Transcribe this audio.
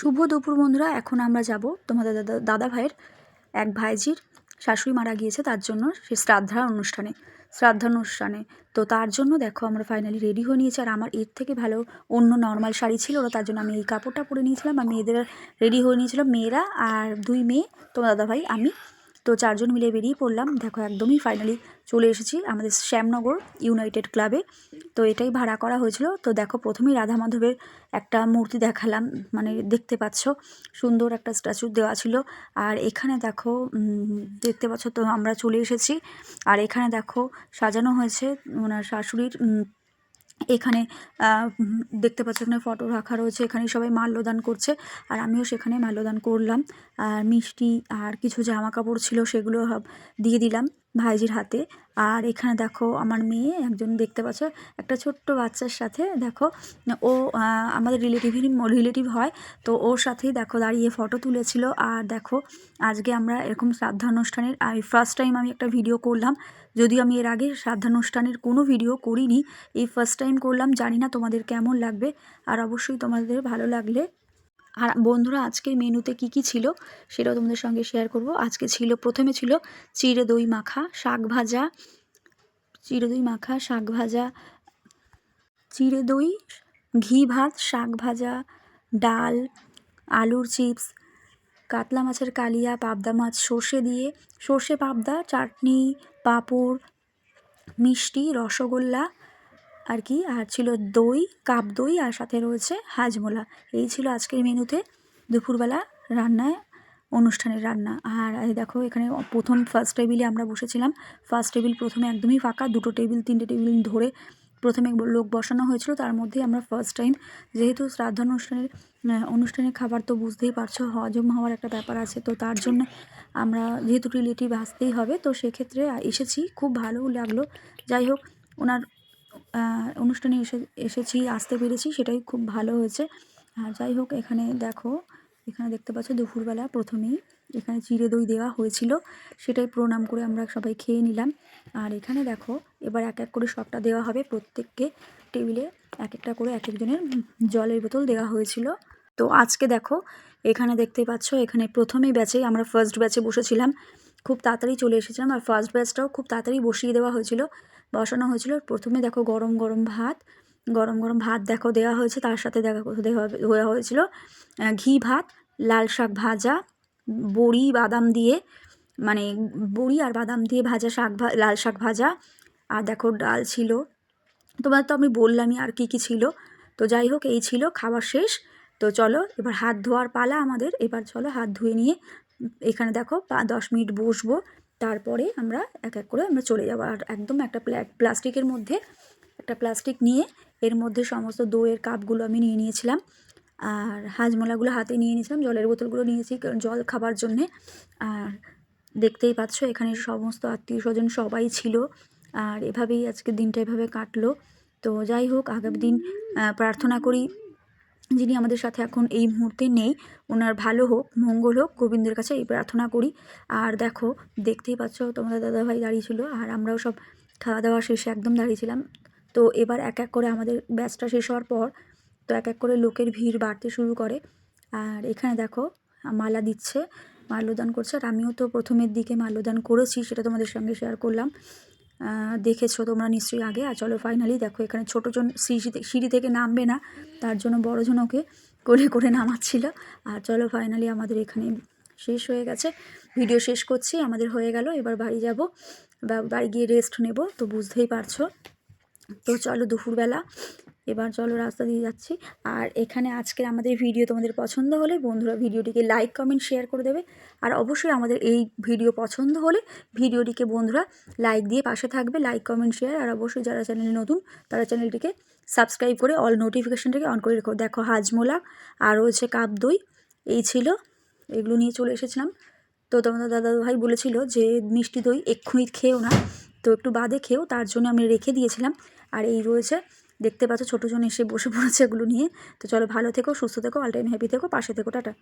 শুভ দুপুর বন্ধুরা, এখন আমরা যাব তোমাদের দাদা দাদা ভাইয়ের, এক ভাইজির শাশুড়ি মারা গিয়েছে, তার জন্য সে শ্রাদ্ধার অনুষ্ঠানে, শ্রাদ্ধা অনুষ্ঠানে। তো তার জন্য দেখো আমরা ফাইনালি রেডি হয়ে নিয়েছি, আর আমার এর থেকে ভালো অন্য নর্মাল শাড়ি ছিল ওরা তার জন্য আমি এই কাপড়টা পরে নিয়েছিলাম, আর মেয়েদের রেডি হয়ে নিয়েছিলাম, মেয়েরা আর দুই মেয়ে, তোমার দাদা ভাই, আমি তো চারজন মিলে বেরিয়ে পড়লাম। দেখো একদমই ফাইনালি চলে এসেছি আমাদের শ্যামনগর ইউনাইটেড ক্লাবে তো এটাই ভাড়া করা হয়েছিল। তো দেখো প্রথমেই রাধা মাধবের একটা মূর্তি দেখালাম মানে দেখতে পাচ্ছ, সুন্দর একটা স্ট্যাচু দেওয়া ছিল। আর এখানে দেখো দেখতে পাচ্ছ তো আমরা চলে এসেছি। আর এখানে দেখো সাজানো হয়েছে ওনার শাশুড়ির এখানে দেখতে পাচ্ছ এখানে ফটো রাখা রয়েছে। এখানে সবাই মাল্যদান করছে। আর আমিও সেখানে মাল্যদান করলাম। আর মিষ্টি আর কিছু জামা কাপড় ছিল সেগুলো দিয়ে দিলাম। ভাইজির হাতে। আর এখানে দেখো আমার মেয়ে, একজন দেখতে পাচ্ছ, একটা ছোট্ট বাচ্চার সাথে দেখো, ও আমাদের রিলেটিভেরই রিলেটিভ হয়। তো ওর সাথেই দেখো দাঁড়িয়ে ফটো তুলেছিল। আর দেখো, আজকে আমরা এরকম শ্রাদ্ধানুষ্ঠানের ফার্স্ট টাইম আমি একটা ভিডিও করলাম। যদিও আমি এর আগে শ্রাদ্ধানুষ্ঠানের কোনো ভিডিও করিনি। এই ফার্স্ট টাইম করলাম। জানি না তোমাদের কেমন লাগবে। আর অবশ্যই তোমাদের ভালো লাগলে আর বন্ধুরা, আজকের মেনুতে কি কি ছিল সেটাও তোমাদের সঙ্গে শেয়ার করব। আজকে ছিল, প্রথমে ছিল চিড়ে দই মাখা, শাক ভাজা, চিড়ে দই মাখা, শাক ভাজা, চিড়ে দই, ঘি ভাত, শাক ভাজা, ডাল, আলুর চিপস, কাতলা মাছের কালিয়া, পাবদা মাছ, সর্ষে দিয়ে, সর্ষে পাবদা, চাটনি, পাঁপড়, মিষ্টি, রসগোল্লা আর কি, আর ছিল দই, কাপ দই, আর সাথে রয়েছে হাজমোলা। এই ছিল আজকের মেনুতে দুপুরবেলা রান্নায়, অনুষ্ঠানের রান্না। আর দেখো, এখানে প্রথম ফার্স্ট টেবিলে আমরা বসেছিলাম। ফার্স্ট টেবিল প্রথমে একদমই ফাঁকা, দুটো টেবিল তিনটে টেবিল ধরে প্রথমে লোক বসানো হয়েছিল। তার মধ্যে আমরা ফার্স্ট টাইম যেহেতু শ্রাদ্ধ অনুষ্ঠানের অনুষ্ঠানের খাবার তো বুঝতেই পারছ, হজম হওয়ার একটা ব্যাপার আছে, তো তার জন্য আমরা, যেহেতু রিলেটিভ আসতেই হবে, তো সেক্ষেত্রে এসেছি। খুব ভালো লাগল। যাই হোক, ওনার অনুষ্ঠানে এসে, এসেছি, আসতে পেরেছি, সেটাই খুব ভালো হয়েছে। আর যাই হোক, এখানে দেখো, এখানে দেখতে পাচ্ছ দুপুরবেলা প্রথমেই এখানে চিড়ে দই দেওয়া হয়েছিল, সেটাই প্রণাম করে আমরা সবাই খেয়ে নিলাম। আর এখানে দেখো, এবার এক এক করে সবটা দেওয়া হবে, প্রত্যেককে টেবিলে এক একটা করে এক একজনের জলের বোতল দেওয়া হয়েছিল। তো আজকে দেখো, এখানে দেখতে পাচ্ছ, এখানে প্রথমেই ব্যাচেই আমরা ফার্স্ট ব্যাচে বসেছিলাম, খুব তাড়াতাড়ি চলে এসেছিলাম, আর ফার্স্ট ব্যাচটাও খুব তাড়াতাড়ি বসিয়ে দেওয়া হয়েছিল। বসানো হয়েছিল। প্রথমে দেখো গরম গরম ভাত, গরম গরম ভাত দেখো দেওয়া হয়েছে। তার সাথে দেখা, দেওয়া হয়েছিল ঘি ভাত, লাল শাক ভাজা, বড়ি, বাদাম দিয়ে মানে বড়ি আর বাদাম দিয়ে ভাজা শাক ভা, লাল শাক ভাজা। আর দেখো ডাল ছিল। তোমার তো আমি বললামই আর কি কি ছিল। তো যাই হোক, এই ছিল খাবার শেষ। তো চলো, এবার হাত ধোয়ার পালা আমাদের। এবার চলো হাত ধুয়ে নিয়ে, এখানে দেখো দশ মিনিট বসবো। তারপরে আমরা এক এক করে আমরা চলে যাব। আর একদম একটা প্লাস্টিকের মধ্যে, একটা প্লাস্টিক নিয়ে এর মধ্যে সমস্ত দইয়ের কাপগুলো আমি নিয়ে নিয়েছিলাম। আর হাজমোলাগুলো হাতে নিয়ে নিয়েছিলাম, জলের বোতলগুলো নিয়েছি জল খাবার জন্যে। আর দেখতেই পাচ্ছ, এখানে সমস্ত আত্মীয় স্বজন সবাই ছিল। আর এভাবেই আজকের দিনটা এভাবে কাটলো। তো যাই হোক, আগামী দিন প্রার্থনা করি যিনি আমাদের সাথে এখন এই মুহূর্তে নেই, ওনার ভালো হোক, মঙ্গল হোক, গোবিন্দের কাছে এই প্রার্থনা করি। আর দেখো, দেখতেই পাচ্ছ তোমাদের দাদাভাই দাঁড়িয়েছিল আর আমরাও সব খাওয়া দাওয়া শেষে একদম দাঁড়িয়েছিলাম তো এবার এক এক করে আমাদের ব্যাচটা শেষ হওয়ার পর, তো এক এক করে লোকের ভিড় বাড়তে শুরু করে। আর এখানে দেখো, মালা দিচ্ছে, মাল্যদান করছে, আর আমিও তো প্রথমের দিকে মাল্যদান করেছি, সেটা তোমাদের সঙ্গে শেয়ার করলাম। দেখেছ তোমরা নিশ্চয়ই আগে। আর চলো ফাইনালি দেখো, এখানে ছোটোজন সিঁড়ি সিঁড়ি থেকে নামবে না, তার জন্য বড়জন ওকে করে করে নামাচ্ছিল। আর চলো ফাইনালি আমাদের এখানে শেষ হয়ে গেছে। ভিডিও শেষ করছি, আমাদের হয়ে গেল। এবার বাড়ি যাব। বা বাড়ি গিয়ে রেস্ট নেব, তো বুঝতেই পারছ। তো চলো দুপুরবেলা এবার চলো রাস্তা দিয়ে যাচ্ছি। আর এখানে আজকের আমাদের ভিডিও তোমাদের পছন্দ হলে বন্ধুরা ভিডিওটিকে লাইক কমেন্ট শেয়ার করে দেবে। আর অবশ্যই আমাদের এই ভিডিও পছন্দ হলে ভিডিওটিকে বন্ধুরা লাইক দিয়ে পাশে থাকবে লাইক কমেন্ট শেয়ার আর অবশ্যই যারা চ্যানেলে নতুন, তারা চ্যানেলটিকে সাবস্ক্রাইব করে অল নোটিফিকেশানটাকে অন করে রেখো। দেখো হাজমোলা, আর রয়েছে কাপ দই। এই ছিল, এগুলো নিয়ে চলে এসেছিলাম। তো তোমাদের দাদা ভাই বলেছিল যে, মিষ্টি দই এক্ষুনি খেয়েও না, তো একটু বাদে খেয়েও, তার জন্য আমি রেখে দিয়েছিলাম। আর এই রয়েছে দেখতে পাচ্ছ ছোটো জন এসে বসে পড়েছে এগুলো নিয়ে। তো চলো ভালো থেকো, সুস্থ থেকো অল টাইম হ্যাপি থেকো, পাশে থেকো, টাটা।